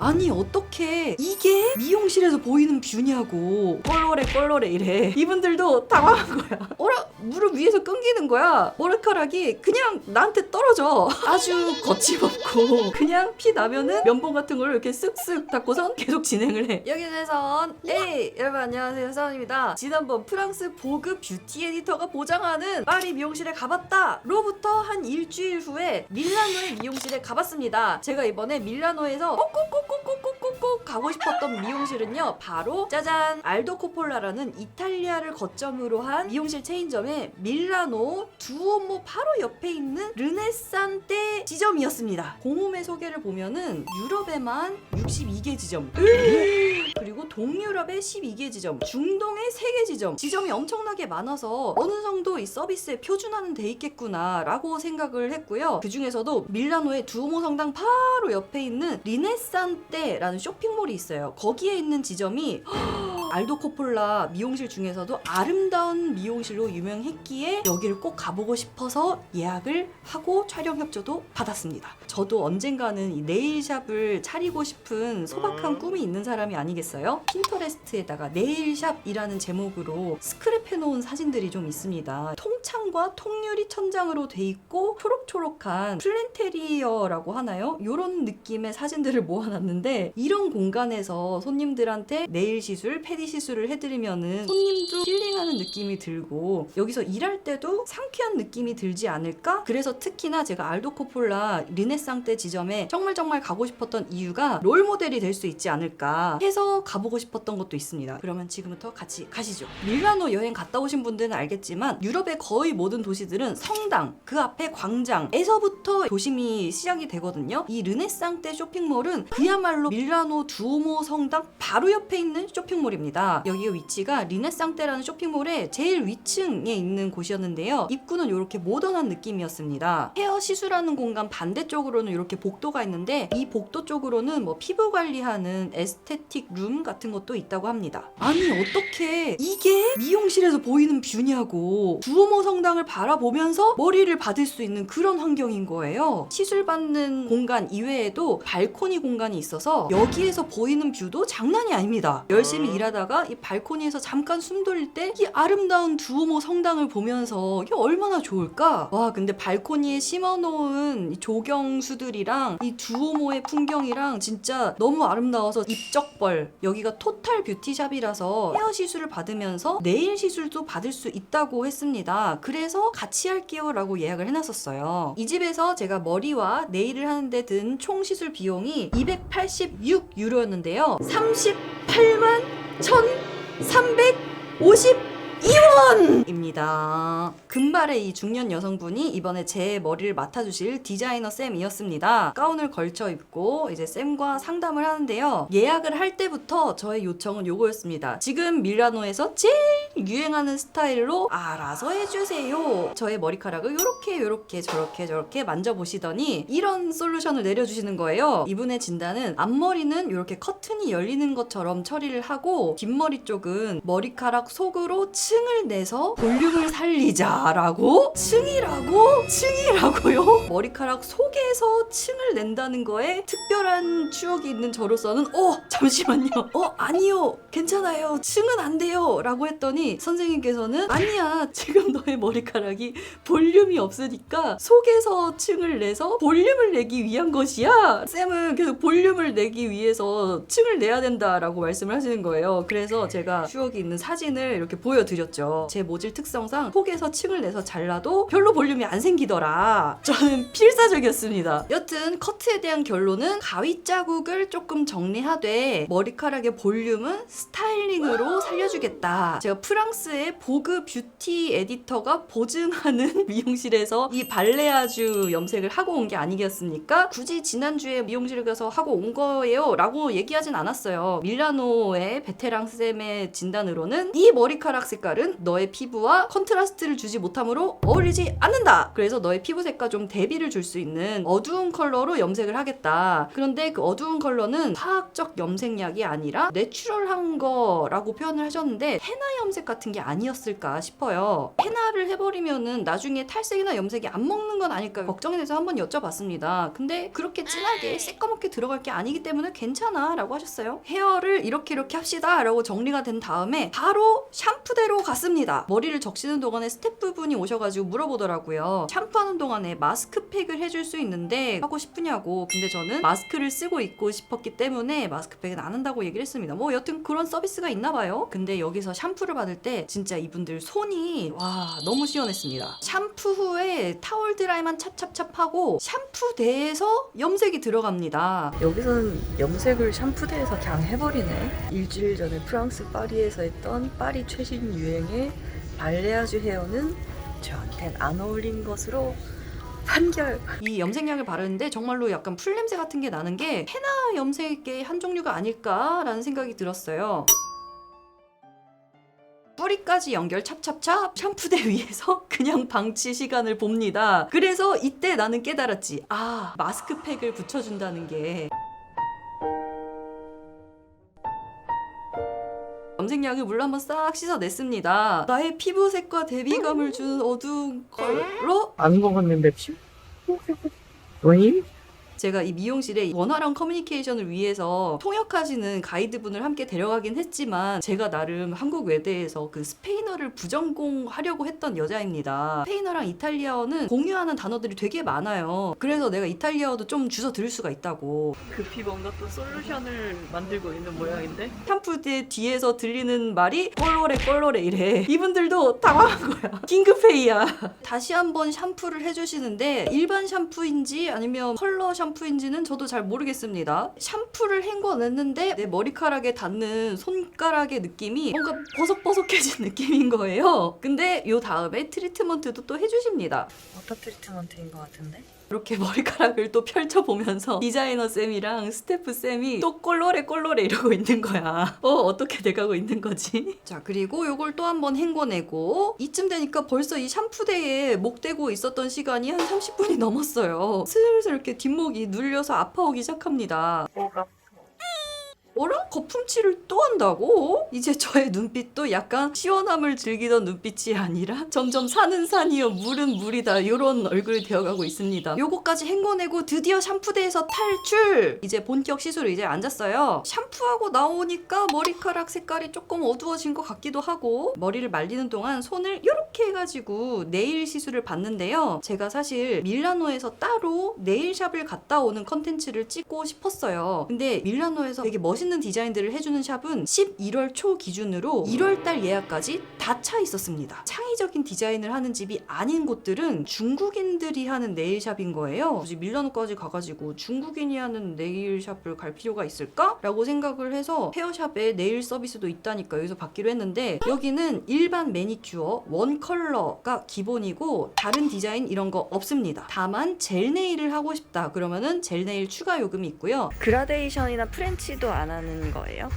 아니 어떻게 이게 미용실에서 보이는 뷰냐고. 꼴로래 꼴로래 이래. 이분들도 당황한 거야. 어라 무릎 위에서 끊기는 거야. 머리카락이 그냥 나한테 떨어져. 아주 거침없고 그냥 피 나면은 면봉 같은 걸 이렇게 쓱쓱 닦고선 계속 진행을 해. 여기는 에이 여러분 안녕하세요. 서원입니다. 지난번 프랑스 보급 뷰티 에디터가 보장하는 파리 미용실에 가봤다 로부터 한 일주일 후에 밀라노의 미용실에 가봤습니다. 제가 이번에 밀라노에서 꼭꼭꼭 꼭꼭꼭꼭 가고 싶었던 미용실은요 바로 짜잔! 알도 코폴라라는 이탈리아를 거점으로 한 미용실 체인점의 밀라노 두오모 바로 옆에 있는 르네산테 지점이었습니다. 공홈의 소개를 보면은 유럽에만 62개 지점 그리고 동유럽에 12개 지점, 중동에 3개 지점, 지점이 엄청나게 많아서 어느 정도 이 서비스에 표준화는 돼 있겠구나 라고 생각을 했고요. 그 중에서도 밀라노의 두오모 성당 바로 옆에 있는 리네산테라는 쇼핑몰 이 있어요. 거기에 있는 지점이 알도 코폴라 미용실 중에서도 아름다운 미용실로 유명했기에 여기를 꼭 가보고 싶어서 예약을 하고 촬영 협조도 받았습니다. 저도 언젠가는 이 네일샵을 차리고 싶은 소박한 꿈이 있는 사람이 아니겠어요? 핀터레스트에다가 네일샵이라는 제목으로 스크랩 해놓은 사진들이 좀 있습니다. 통창과 통유리 천장으로 돼 있고 초록초록한 플랜테리어라고 하나요? 이런 느낌의 사진들을 모아놨는데 이런 공간에서 손님들한테 네일 시술, 페디 시술을 해드리면은 손님도 힐링하는 느낌이 들고 여기서 일할 때도 상쾌한 느낌이 들지 않을까? 그래서 특히나 제가 알도 코폴라 르네상테 지점에 정말 정말 가고 싶었던 이유가 롤 모델이 될 수 있지 않을까 해서 가보고 싶었던 것도 있습니다. 그러면 지금부터 같이 가시죠. 밀라노 여행 갔다 오신 분들은 알겠지만 유럽의 거의 모든 도시들은 성당, 그 앞에 광장에서부터 도심이 시작이 되거든요. 이 르네상테 쇼핑몰은 그야말로 밀라노 두오모 성당 바로 옆에 있는 쇼핑몰입니다. 여기의 위치가 리네상테라는 쇼핑몰의 제일 위층에 있는 곳이었는데요. 입구는 이렇게 모던한 느낌이었습니다. 헤어 시술하는 공간 반대쪽으로는 이렇게 복도가 있는데 이 복도 쪽으로는 뭐 피부 관리하는 에스테틱 룸 같은 것도 있다고 합니다. 아니 어떻게 이게 미용실에서 보이는 뷰냐고 두오모 성당을 바라보면서 머리를 받을 수 있는 그런 환경인 거예요. 시술 받는 공간 이외에도 발코니 공간이 있어서 여기에서 보이는 뷰도 장난이 아닙니다. 열심히 일하 다가 이 발코니에서 잠깐 숨 돌릴 때 이 아름다운 두오모 성당을 보면서 이게 얼마나 좋을까? 와 근데 발코니에 심어놓은 이 조경수들이랑 이 두오모의 풍경이랑 진짜 너무 아름다워서 입적벌 여기가 토탈 뷰티샵이라서 헤어 시술을 받으면서 네일 시술도 받을 수 있다고 했습니다. 그래서 같이 할게요라고 예약을 해놨었어요. 이 집에서 제가 머리와 네일을 하는데 든 총 시술 비용이 286 유로였는데요. 38만 1,350 이원입니다. 금발의 이 중년 여성분이 이번에 제 머리를 맡아주실 디자이너 쌤이었습니다. 가운을 걸쳐 입고 이제 쌤과 상담을 하는데요. 예약을 할 때부터 저의 요청은 요거였습니다. 지금 밀라노에서 제일 유행하는 스타일로 알아서 해주세요. 저의 머리카락을 요렇게 요렇게 저렇게 저렇게 만져보시더니 이런 솔루션을 내려주시는 거예요. 이분의 진단은 앞머리는 이렇게 커튼이 열리는 것처럼 처리를 하고 뒷머리 쪽은 머리카락 속으로 층을 내서 볼륨을 살리자라고 층이라고 층이라고요? 머리카락 속에서 층을 낸다는 거에 특별한 추억이 있는 저로서는 어 잠시만요. 어 아니요. 괜찮아요. 층은 안 돼요. 라고 했더니 선생님께서는 아니야. 지금 너의 머리카락이 볼륨이 없으니까 속에서 층을 내서 볼륨을 내기 위한 것이야. 쌤은 계속 볼륨을 내기 위해서 층을 내야 된다라고 말씀을 하시는 거예요. 그래서 제가 추억이 있는 사진을 이렇게 보여드렸 죠. 제 모질 특성상 속에서 층을 내서 잘라도 별로 볼륨이 안 생기더라. 저는 필사적이었습니다. 여튼 커트에 대한 결론은 가위 자국을 조금 정리하되 머리카락의 볼륨은 스타일링으로 살려주겠다. 제가 프랑스의 보그 뷰티 에디터가 보증하는 미용실에서 이 발레아주 염색을 하고 온 게 아니겠습니까? 굳이 지난주에 미용실에 가서 하고 온 거예요? 라고 얘기하진 않았어요. 밀라노의 베테랑 쌤의 진단으로는 이 머리카락 색깔 은 너의 피부와 컨트라스트를 주지 못하므로 어울리지 않는다 그래서 너의 피부색과 좀 대비를 줄 수 있는 어두운 컬러로 염색을 하겠다 그런데 그 어두운 컬러는 화학적 염색약이 아니라 내추럴한 거라고 표현을 하셨는데 헤나 염색 같은 게 아니었을까 싶어요. 헤나를 해버리면은 나중에 탈색이나 염색이 안 먹는 건 아닐까 걱정이 돼서 한번 여쭤봤습니다. 근데 그렇게 진하게 새까맣게 들어갈 게 아니기 때문에 괜찮아 라고 하셨어요. 헤어를 이렇게 이렇게 합시다 라고 정리가 된 다음에 바로 샴푸대로 갔습니다. 머리를 적시는 동안에 스태프분이 오셔가지고 물어보더라고요. 샴푸하는 동안에 마스크팩을 해줄 수 있는데 하고 싶으냐고. 근데 저는 마스크를 쓰고 있고 싶었기 때문에 마스크팩은 안 한다고 얘기를 했습니다. 뭐 여튼 그런 서비스가 있나 봐요. 근데 여기서 샴푸를 받을 때 진짜 이분들 손이 와 너무 시원했습니다. 샴푸 후에 타월 드라이만 찹찹찹 하고 샴푸대에서 염색이 들어갑니다. 여기서는 염색을 샴푸대에서 그냥 해버리네. 일주일 전에 프랑스 파리에서 했던 파리 최신 유 행의 발레아주 헤어는 저한텐 안 어울린 것으로 판결. 이 염색약을 바르는데 정말로 약간 풀냄새 같은 게 나는 게 헤나 염색의 한 종류가 아닐까라는 생각이 들었어요. 뿌리까지 연결 찹찹찹 샴푸대 위에서 그냥 방치 시간을 봅니다. 그래서 이때 나는 깨달았지. 아, 마스크팩을 붙여준다는 게. 염색약을 물로 한번 싹 씻어냈습니다. 나의 피부색과 대비감을 주는 어두운 컬러? 안 먹었는데 피? 왜? 제가 이 미용실에 원활한 커뮤니케이션을 위해서 통역하시는 가이드분을 함께 데려가긴 했지만 제가 나름 한국 외대에서 그 스페인어를 부전공하려고 했던 여자입니다. 스페인어랑 이탈리아어는 공유하는 단어들이 되게 많아요. 그래서 내가 이탈리아어도 좀 주워 들을 수가 있다고. 급히 뭔가 또 솔루션을 만들고 있는 모양인데? 샴푸대 뒤에서 들리는 말이 꼴로레 꼴로레 이래. 이분들도 당황한 거야. 긴급회의야. 다시 한번 샴푸를 해주시는데 일반 샴푸인지 아니면 컬러 샴푸 인지는 저도 잘 모르겠습니다. 샴푸를 헹궈냈는데 내 머리카락에 닿는 손가락의 느낌이 뭔가 버석버석해진 느낌인 거예요. 근데 요 다음에 트리트먼트도 또 해주십니다. 워터 트리트먼트인 것 같은데? 이렇게 머리카락을 또 펼쳐보면서 디자이너 쌤이랑 스태프 쌤이 또 꼴로레 꼴로레 이러고 있는 거야. 어, 어떻게 돼가고 있는 거지? 자, 그리고 요걸 또 한번 헹궈내고 이쯤 되니까 벌써 이 샴푸대에 목 대고 있었던 시간이 한 30분이 넘었어요. 슬슬 이렇게 뒷목이 눌려서 아파오기 시작합니다. 어라? 거품칠을 또 한다고? 이제 저의 눈빛도 약간 시원함을 즐기던 눈빛이 아니라 점점 산은 산이요 물은 물이다 이런 얼굴이 되어가고 있습니다. 요거까지 헹궈내고 드디어 샴푸대에서 탈출! 이제 본격 시술을 이제 앉았어요. 샴푸하고 나오니까 머리카락 색깔이 조금 어두워진 것 같기도 하고 머리를 말리는 동안 손을 이렇게 해가지고 네일 시술을 받는데요. 제가 사실 밀라노에서 따로 네일샵을 갔다 오는 컨텐츠를 찍고 싶었어요. 근데 밀라노에서 되게 멋있는 디자인들을 해주는 샵은 11월 초 기준으로 1월달 예약까지 다 차 있었습니다. 창의적인 디자인을 하는 집이 아닌 곳들은 중국인들이 하는 네일샵인 거예요. 굳이 밀라노까지 가가지고 중국인이 하는 네일샵을 갈 필요가 있을까? 라고 생각을 해서 헤어샵에 네일 서비스도 있다니까 여기서 받기로 했는데 여기는 일반 매니큐어 원 컬러가 기본이고 다른 디자인 이런 거 없습니다. 다만 젤 네일을 하고 싶다 그러면은 젤 네일 추가 요금이 있고요. 그라데이션이나 프렌치도 안 하는 거예요?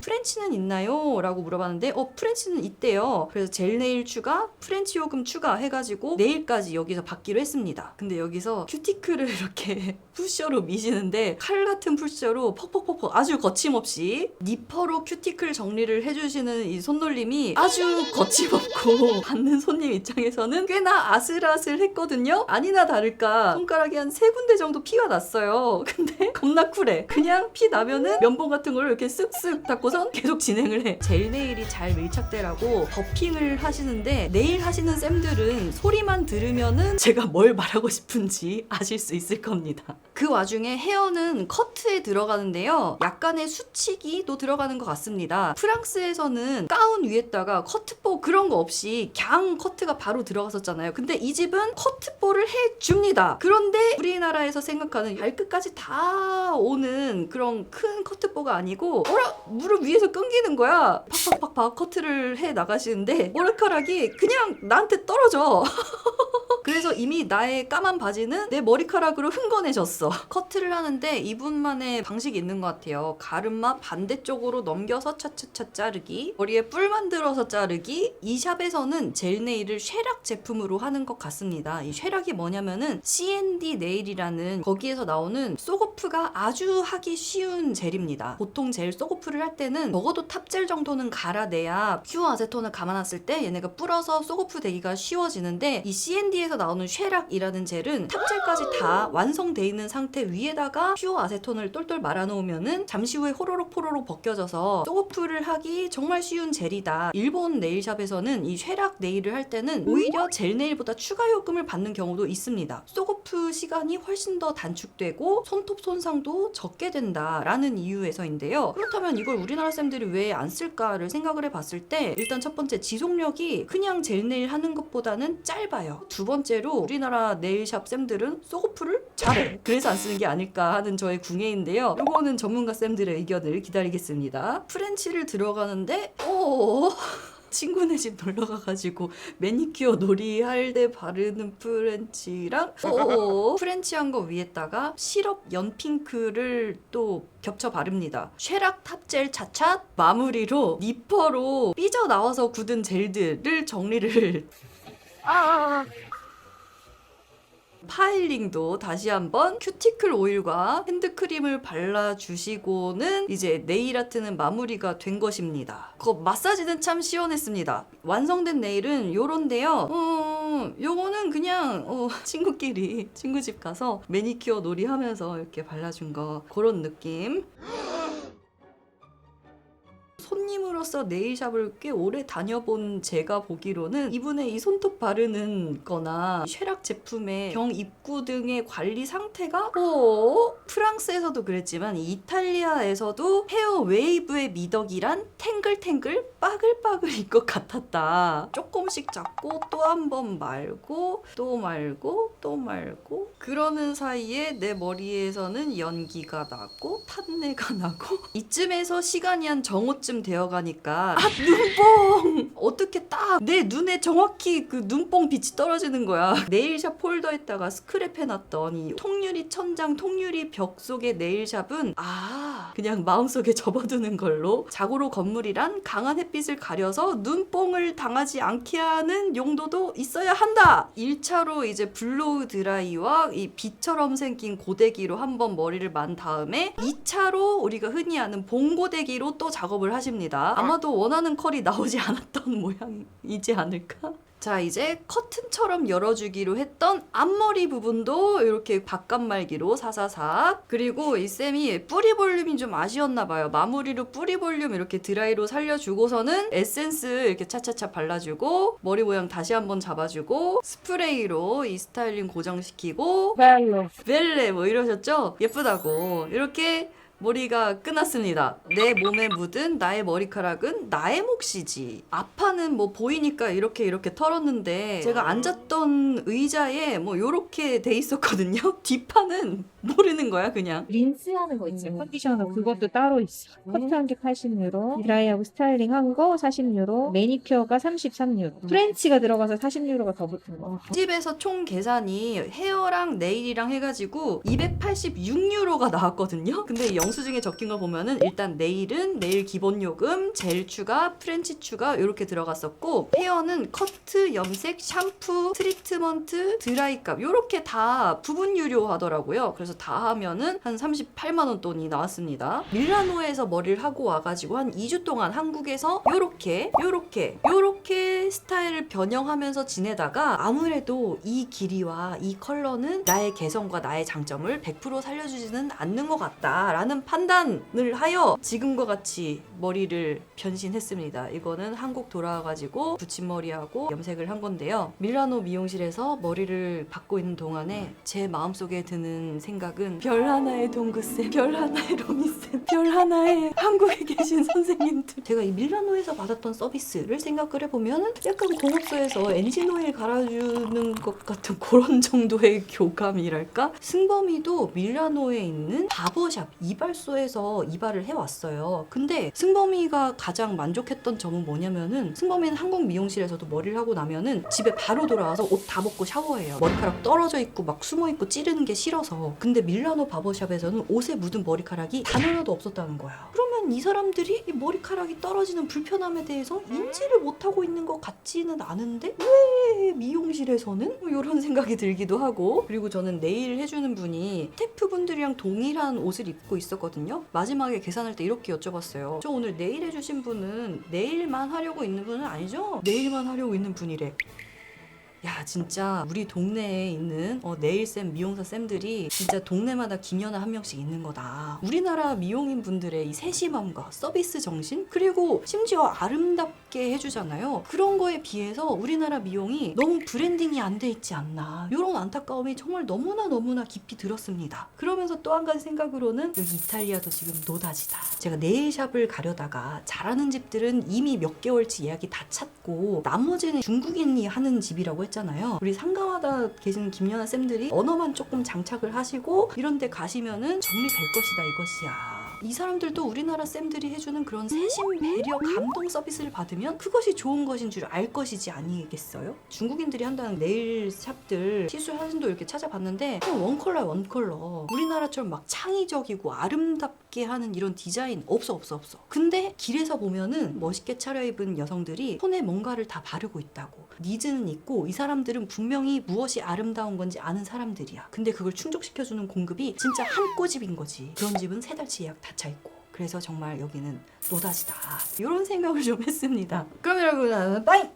프렌치는 있나요? 라고 물어봤는데 어 프렌치는 있대요. 그래서 젤 네일 추가, 프렌치 요금 추가 해가지고 네일까지 여기서 받기로 했습니다. 근데 여기서 큐티클을 이렇게 푸셔로 미시는데 칼 같은 푸셔로 퍽퍽퍽퍽 아주 거침없이 니퍼로 큐티클 정리를 해주시는 이 손놀림이 아주 거침없고 받는 손님 입장에서는 꽤나 아슬아슬했거든요. 아니나 다를까 손가락에 한 세 군데 정도 피가 났어요. 근데 겁나 쿨해. 그냥 피 나면은 면봉 같은 걸 이렇게 쓱쓱 닦고선 계속 진행을 해. 젤 네일이 잘 밀착되라고 버핑을 하시는데 네일 하시는 쌤들은 소리만 들으면은 제가 뭘 말하고 싶은지 아실 수 있을 겁니다. 그 와중에 헤어는 커트에 들어가는데요. 약간의 수치기도 들어가는 것 같습니다. 프랑스에서는 가운 위에다가 커트볼 그런 거 없이 그냥 커트가 바로 들어갔었잖아요. 근데 이 집은 커트볼을 해줍니다. 그런데 우리나라에서 생각하는 발끝까지 다 오는 그런 큰 커트 볼가 아니고 어라 무릎 위에서 끊기는 거야. 팍팍팍팍 커트를 해 나가시는데 머리카락이 그냥 나한테 떨어져. 그래서 이미 나의 까만 바지는 내 머리카락으로 흥건해졌어. 커트를 하는데 이분만의 방식이 있는 것 같아요. 가르마 반대쪽으로 넘겨서 차차차 자르기, 머리에 뿔 만들어서 자르기. 이 샵에서는 젤 네일을 쉐락 제품으로 하는 것 같습니다. 이 쉐락이 뭐냐면은 CND 네일이라는 거기에서 나오는 소고프가 아주 하기 쉬운 젤입니다. 팁입니다. 보통 젤 소고프를 할 때는 적어도 탑젤 정도는 갈아내야 퓨어 아세톤을 감아놨을 때 얘네가 불어서 소고프 되기가 쉬워지는데 이 C&D에서 나오는 쉐락이라는 젤은 탑젤까지 다 완성돼 있는 상태 위에다가 퓨어 아세톤을 똘똘 말아놓으면은 잠시 후에 호로록 포로록 벗겨져서 소고프를 하기 정말 쉬운 젤이다. 일본 네일샵에서는 이 쉐락 네일을 할 때는 오히려 젤 네일보다 추가 요금을 받는 경우도 있습니다. 소고프 시간이 훨씬 더 단축되고 손톱 손상도 적게 된다라는 이유 에서인데요. 그렇다면 이걸 우리나라 쌤들이 왜 안 쓸까를 생각을 해봤을 때 일단 첫 번째 지속력이 그냥 젤 네일 하는 것보다는 짧아요. 두 번째로 우리나라 네일샵 쌤들은 소고프를 잘해. 그래서 안 쓰는 게 아닐까 하는 저의 궁예인데요. 이거는 전문가 쌤들의 의견을 기다리겠습니다. 프렌치를 들어가는데 오. 친구네 집 놀러 가가지고 매니큐어 놀이할 때 바르는 프렌치랑 오 프렌치한 거 위에다가 시럽 연핑크를 또 겹쳐 바릅니다. 쉐락 탑젤 차차 마무리로 니퍼로 삐져 나와서 굳은 젤들을 정리를 파일링도 다시 한번 큐티클 오일과 핸드크림을 발라주시고는 이제 네일 아트는 마무리가 된 것입니다. 그 마사지는 참 시원했습니다. 완성된 네일은 요런데요. 음, 요거는 그냥 어, 친구끼리 친구 집 가서 매니큐어 놀이 하면서 이렇게 발라준 거 그런 느낌. 손님으로서 네일샵을 꽤 오래 다녀본 제가 보기로는 이분의 이 손톱 바르는 거나 쉐락 제품의 병 입구 등의 관리 상태가 어, 프랑스에서도 그랬지만 이탈리아에서도 헤어 웨이브의 미덕이란 탱글탱글 빠글빠글일 것 같았다. 조금씩 잡고 또 한 번 말고 또 말고 또 말고 그러는 사이에 내 머리에서는 연기가 나고 탄내가 나고 이쯤에서 시간이 한 정오쯤 되어가니까 아 눈뽕! 어떻게 딱 내 눈에 정확히 그 눈뽕 빛이 떨어지는 거야. 네일샵 폴더에다가 스크랩 해놨던 이 통유리 천장 통유리 벽 속의 네일샵은 아 그냥 마음속에 접어두는 걸로 자고로 건물이란 강한 햇빛을 가려서 눈뽕을 당하지 않게 하는 용도도 있어야 한다! 1차로 이제 블로우 드라이와 이 빛처럼 생긴 고데기로 한번 머리를 만 다음에 2차로 우리가 흔히 아는 봉고데기로 또 작업을 하십니다. 아마도 원하는 컬이 나오지 않았던 모양이지 않을까? 자 이제 커튼처럼 열어주기로 했던 앞머리 부분도 이렇게 바깥말기로 사사삭 그리고 이 쌤이 뿌리 볼륨이 좀 아쉬웠나 봐요 마무리로 뿌리 볼륨 이렇게 드라이로 살려주고서는 에센스 이렇게 차차차 발라주고 머리 모양 다시 한번 잡아주고 스프레이로 이 스타일링 고정시키고 벨로 벨레 뭐 이러셨죠? 예쁘다고 이렇게 머리가 끝났습니다. 내 몸에 묻은 나의 머리카락은 나의 몫이지. 앞판은 뭐 보이니까 이렇게 이렇게 털었는데 제가 앉았던 의자에 뭐 요렇게 돼 있었거든요. 뒷판은 모르는 거야 그냥. 린스하는 거 있지 음. 컨디셔너 그것도 따로 있어 커트한 게 80유로 드라이하고 스타일링 한 거 40유로 매니큐어가 33유로 프렌치가 들어가서 40유로가 더 붙은 거 집에서 총 계산이 헤어랑 네일이랑 해가지고 286유로가 나왔거든요. 근데 영 수증에 적힌 거 보면은 일단 네일은 네일 기본 요금, 젤 추가, 프렌치 추가 이렇게 들어갔었고 헤어는 커트, 염색, 샴푸, 트리트먼트, 드라이 값 이렇게 다 부분 유료 하더라고요. 그래서 다 하면은 한 38만 원 돈이 나왔습니다. 밀라노에서 머리를 하고 와가지고 한 2주 동안 한국에서 요렇게 요렇게 요렇게 스타일을 변형하면서 지내다가 아무래도 이 길이와 이 컬러는 나의 개성과 나의 장점을 100% 살려주지는 않는 것 같다라는 판단을 하여 지금과 같이 머리를 변신했습니다. 이거는 한국 돌아와가지고 붙임머리하고 염색을 한 건데요. 밀라노 미용실에서 머리를 받고 있는 동안에 제 마음속에 드는 생각은 별 하나의 동구쌤, 별 하나의 로미쌤, 별 하나의 한국에 계신 선생님들. 제가 이 밀라노에서 받았던 서비스를 생각을 해보면 약간 공업소에서 엔진 오일 갈아주는 것 같은 그런 정도의 교감이랄까? 승범이도 밀라노에 있는 바버샵 이발 소에서 이발을 해왔어요. 근데 승범이가 가장 만족했던 점은 뭐냐면은 승범이는 한국 미용실에서도 머리를 하고 나면은 집에 바로 돌아와서 옷 다 벗고 샤워해요. 머리카락 떨어져 있고 막 숨어 있고 찌르는 게 싫어서. 근데 밀라노 바버샵에서는 옷에 묻은 머리카락이 단 하나도 없었다는 거야. 그러면 이 사람들이 이 머리카락이 떨어지는 불편함에 대해서 인지를 못하고 있는 것 같지는 않은데 왜 미용실에서는 이런 생각이 들기도 하고 그리고 저는 네일 해주는 분이 스태프분들이랑 동일한 옷을 입고 있 었거든요. 마지막에 계산할 때 이렇게 여쭤봤어요. 저 오늘 네일 해주신 분은 네일만 하려고 있는 분은 아니죠? 네일만 하려고 있는 분이래 야 진짜 우리 동네에 있는 어, 네일쌤 미용사 쌤들이 진짜 동네마다 김연아 한 명씩 있는 거다. 우리나라 미용인 분들의 이 세심함과 서비스 정신 그리고 심지어 아름답게 해주잖아요. 그런 거에 비해서 우리나라 미용이 너무 브랜딩이 안 돼 있지 않나. 이런 안타까움이 정말 너무나 너무나 깊이 들었습니다. 그러면서 또 한 가지 생각으로는 여기 이탈리아도 지금 노다지다. 제가 네일샵을 가려다가 잘하는 집들은 이미 몇 개월치 예약이 다 찼고 나머지는 중국인이 하는 집이라고 했 잖아요. 우리 상가마다 계시는 김연아 쌤들이 언어만 조금 장착을 하시고 이런 데 가시면은 정리될 것이다 이것이야. 이 사람들도 우리나라 쌤들이 해주는 그런 세심 배려 감동 서비스를 받으면 그것이 좋은 것인 줄 알 것이지 아니겠어요? 중국인들이 한다는 네일 샵들 시술 사진도 이렇게 찾아봤는데 그냥 원 컬러야 원컬러. 우리나라처럼 막 창의적이고 아름답게 하는 이런 디자인 없어 없어 없어. 근데 길에서 보면은 멋있게 차려입은 여성들이 손에 뭔가를 다 바르고 있다고. 니즈는 있고 이 사람들은 분명히 무엇이 아름다운 건지 아는 사람들이야. 근데 그걸 충족시켜주는 공급이 진짜 한 꼬집인 거지. 그런 집은 세 달치 예약 다차 있고. 그래서 정말 여기는 노다지다. 이런 생각을 좀 했습니다. 그럼 여러분 빠이